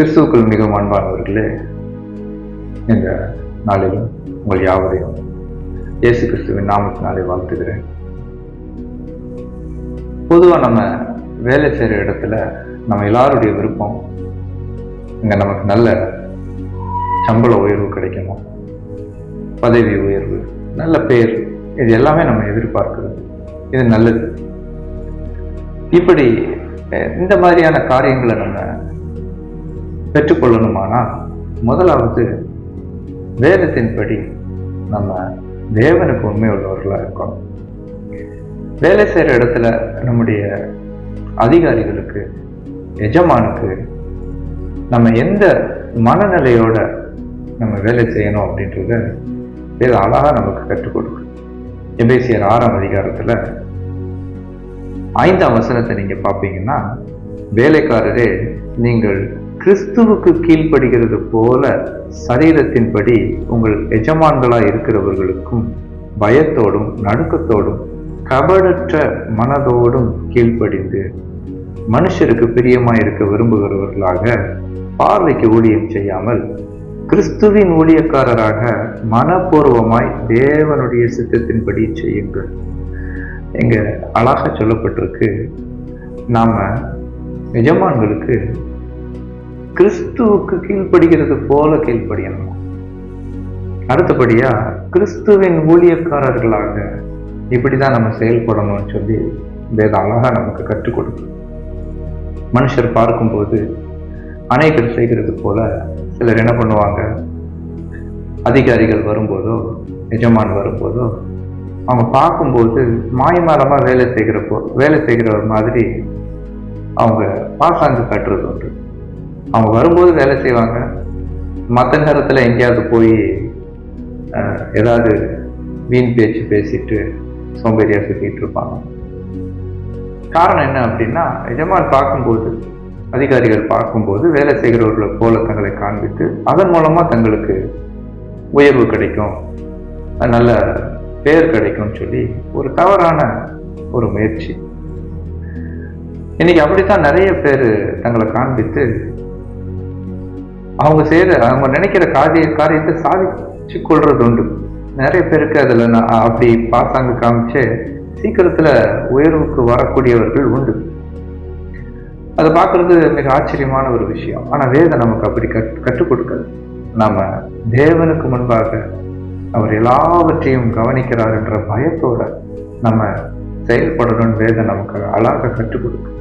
கிறிஸ்துவுக்குள் மிகவும் அன்பானவர்களே இந்த நாளிலும் உங்கள் யாவரையும் இயேசு கிறிஸ்துவின் நாமத்தினாலே வாழ்த்துகிறேன். பொதுவாக நம்ம வேலை செய்கிற இடத்துல நம்ம எல்லாருடைய விருப்பம் இங்கே நமக்கு நல்ல சம்பள உயர்வு கிடைக்கணும் பதவி உயர்வு நல்ல பெயர் இது எல்லாமே நம்ம எதிர்பார்க்கிறது. இது நல்லது. இப்படி இந்த மாதிரியான காரியங்களை நம்ம பெற்றுக்கொள்ளணுமானால் முதலாவது வேதத்தின்படி நம்ம தேவனுக்கு உண்மை உள்ளவர்களாக இருக்கணும். வேலை செய்கிற இடத்துல நம்முடைய அதிகாரிகளுக்கு எஜமானுக்கு நம்ம எந்த மனநிலையோட நம்ம வேலை செய்யணும் அப்படின்றத வேறு அழகா நமக்கு கற்றுக் கொடுக்கும். எபேசியர் ஆறாம் அதிகாரத்துல ஐந்தாம் வசனத்தை நீங்க பார்ப்பீங்கன்னா வேலைக்காரரே நீங்கள் கிறிஸ்துவுக்கு கீழ்ப்படுகிறது போல சரீரத்தின்படி உங்கள் எஜமான்களாக இருக்கிறவர்களுக்கும் பயத்தோடும் நடுக்கத்தோடும் கபடற்ற மனதோடும் கீழ்ப்படிந்து மனுஷருக்கு பிரியமாக இருக்க விரும்புகிறவர்களாக பார்வைக்கு ஊழியம் செய்யாமல் கிறிஸ்துவின் ஊழியக்காரராக மனப்பூர்வமாய் தேவனுடைய சித்தத்தின்படி செய்யுங்கள். எங்க அழகாக சொல்லப்பட்டிருக்கு நாம் எஜமான்களுக்கு கிறிஸ்துவுக்கு கீழ்ப்படுகிறது போல கீழ்ப்படியணும். அடுத்தபடியா கிறிஸ்துவின் ஊழியக்காரர்களாக இப்படிதான் நம்ம செயல்படணும்னு சொல்லி வேத அழகா நமக்கு கற்றுக் கொடுக்கும் மனுஷர் பார்க்கும்போது அநேகர் செய்கிறது போல சிலர் என்ன பண்ணுவாங்க? அதிகாரிகள் வரும்போதோ எஜமான் வரும்போதோ அவங்க பார்க்கும்போது மாயமாலமா வேலை செய்கிறப்போ வேலை செய்கிற மாதிரி அவங்க பாசாங்கு காட்டுறது உண்டு. அவங்க வரும்போது வேலை செய்வாங்க. மற்ற நேரத்தில் எங்கேயாவது போய் அஹ், ஏதாவது வீண் பேச்சு பேசிட்டு சோம்பேறியா சுற்றிட்டு இருப்பாங்க. காரணம் என்ன அப்படின்னா எஜமான் பார்க்கும்போது அதிகாரிகள் பார்க்கும்போது வேலை செய்கிறவர்களை போல தங்களை காண்பித்து அதன் மூலமா தங்களுக்கு உயர்வு கிடைக்கும் நல்ல பேர் கிடைக்கும்னு சொல்லி ஒரு தவறான ஒரு முயற்சி. இன்னைக்கு அப்படித்தான் நிறைய பேர் தங்களை காண்பித்து அவங்க செய்யற அவங்க நினைக்கிற காரிய காரியத்தை சாதிச்சு கொள்றது உண்டு. நிறைய பேருக்கு அதுல நான் அப்படி பாசாங்க காமிச்சு சீக்கிரத்துல உயர்வுக்கு வரக்கூடியவர்கள் உண்டு. அதை பார்க்கறது மிக ஆச்சரியமான ஒரு விஷயம். ஆனா வேதம் நமக்கு அப்படி கட் கற்றுக் கொடுக்காது நாம தேவனுக்கு முன்பாக அவர் எல்லாவற்றையும் கவனிக்கிறார் என்ற பயத்தோட நம்ம செயல்படணும்னு வேதம் நமக்கு அழகாக கற்றுக் கொடுக்கும்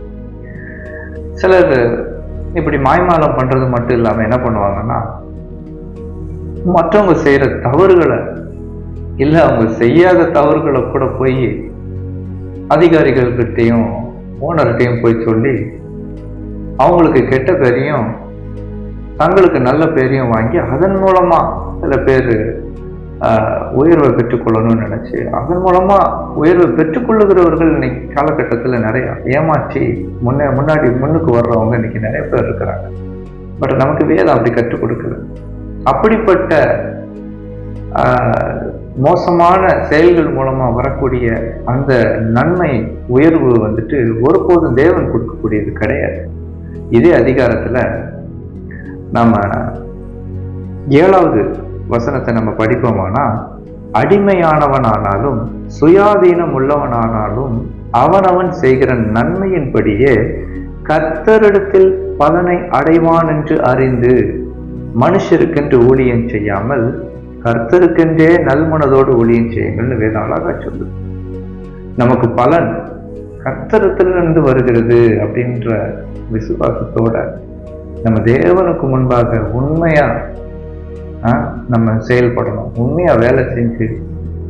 சிலர் இப்படி மாய்மாலம் பண்ணுறது மட்டும் இல்லாமல் என்ன பண்ணுவாங்கன்னா மற்றவங்க செய்கிற தவறுகளை இல்லை அவங்க செய்யாத தவறுகளை கூட போய் அதிகாரிகள்கிட்டையும் ஓனர்கிட்டையும் போய் சொல்லி அவங்களுக்கு கெட்ட பேரையும் தங்களுக்கு நல்ல பேரையும் வாங்கி அதன் மூலமாக சில பேர் உயர்வை பெற்றுக்கொள்ளணும்னு நினச்சி அதன் மூலமாக உயர்வை பெற்றுக்கொள்ளுகிறவர்கள் இன்னைக்கு காலகட்டத்தில் நிறையா ஏமாற்றி முன்னே முன்னாடி முன்னுக்கு வர்றவங்க இன்னைக்கு நிறைய பேர் இருக்கிறாங்க. பட் நமக்கு வேதம் அப்படி கற்றுக் கொடுக்கல. அப்படிப்பட்ட மோசமான செயல்கள் மூலமாக வரக்கூடிய அந்த நன்மை உயர்வு வந்துட்டு ஒருபோதும் தேவன் கொடுக்கக்கூடியது கிடையாது. இதே அதிகாரத்தில் நம்ம ஏழாவது வசனத்தை நம்ம படிப்போமானா அடிமையானவனானாலும் சுயாதீனம் உள்ளவனானாலும் அவனவன் செய்கிற நன்மையின்படியே கத்தரிடத்தில் பலனை அடைவான் என்று அறிந்து மனுஷருக்கென்று ஊழியம் செய்யாமல் கர்த்தருக்கென்றே நல்மனதோடு ஊழியம் செய்யுங்கள்னு வேதாளாக சொல்லு நமக்கு பலன் கர்த்தரத்திலிருந்து வருகிறது அப்படின்ற விசுவாசத்தோட நம்ம தேவனுக்கு முன்பாக உண்மையா நம்ம செயல்படணும். உண்மையாக வேலை செஞ்சு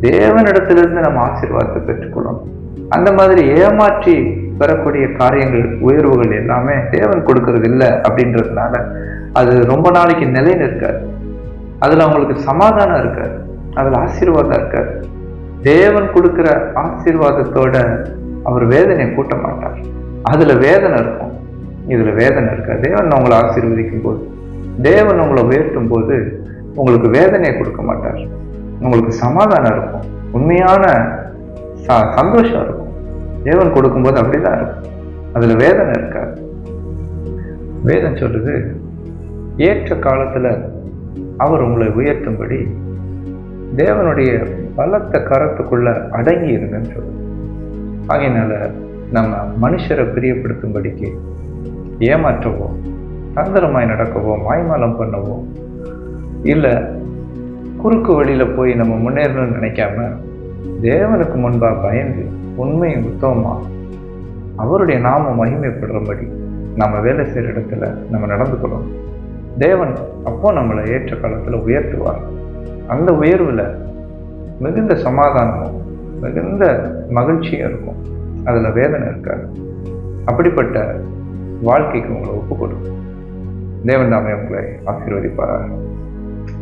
தேவனிடத்திலிருந்து நம்ம ஆசீர்வாதத்தை பெற்றுக்கொள்ளணும். அந்த மாதிரி ஏமாற்றி பெறக்கூடிய காரியங்கள் உயர்வுகள் எல்லாமே தேவன் கொடுக்கறது இல்லை அப்படின்றதுனால அது ரொம்ப நாளைக்கு நிலை நிற்காது. அதில் அவங்களுக்கு சமாதானம் இருக்காது. அதில் ஆசீர்வாதம் இருக்காது. தேவன் கொடுக்குற ஆசீர்வாதத்தோட அவர் வேதனையை கூட்ட மாட்டார். அதில் வேதனை இருக்கும். இதில் வேதனை இருக்காது. தேவன் உங்களை ஆசீர்வதிக்கும் போது தேவன் உங்களை உயர்த்தும் போது உங்களுக்கு வேதனையை கொடுக்க மாட்டார். உங்களுக்கு சமாதானம் இருக்கும். உண்மையான ச- சந்தோஷம் இருக்கும். தேவன் கொடுக்கும்போது அப்படிதான் இருக்கும். அதில் வேதனை இருக்காது. வேதம் சொல்லுது ஏற்ற காலத்தில் அவர் உங்களை உயர்த்தும்படி தேவனுடைய பலத்த கரத்துக்குள்ள அடங்கி இருங்கன்னு சொல்லுது. ஆகையினால நம்ம மனுஷரை பிரியப்படுத்தும்படிக்கு ஏமாற்றவோ தந்திரமாய் நடக்கவோ மாய்மாலம் பண்ணவோ இல்லை குறுக்கு வழியில் போய் நம்ம முன்னேறணும்னு நினைக்காம தேவனுக்கு முன்பாக பயந்து உண்மையை உத்தமமாக அவருடைய நாம மகிமைப்படுறபடி நம்ம வேலை செய்கிற இடத்துல நம்ம நடந்துக்கணும் தேவன் அப்போ நம்மளை ஏற்ற காலத்தில் உயர்த்துவார். அந்த உயர்வில் மிகுந்த சமாதானமும் மிகுந்த மகிழ்ச்சியும் இருக்கும். அதில் வேதனை இருக்காது. அப்படிப்பட்ட வாழ்க்கைக்கு உங்களை ஒப்பு கொடுக்கும் தேவன் தாமே உங்களை ஆசீர்வதிப்பாராக.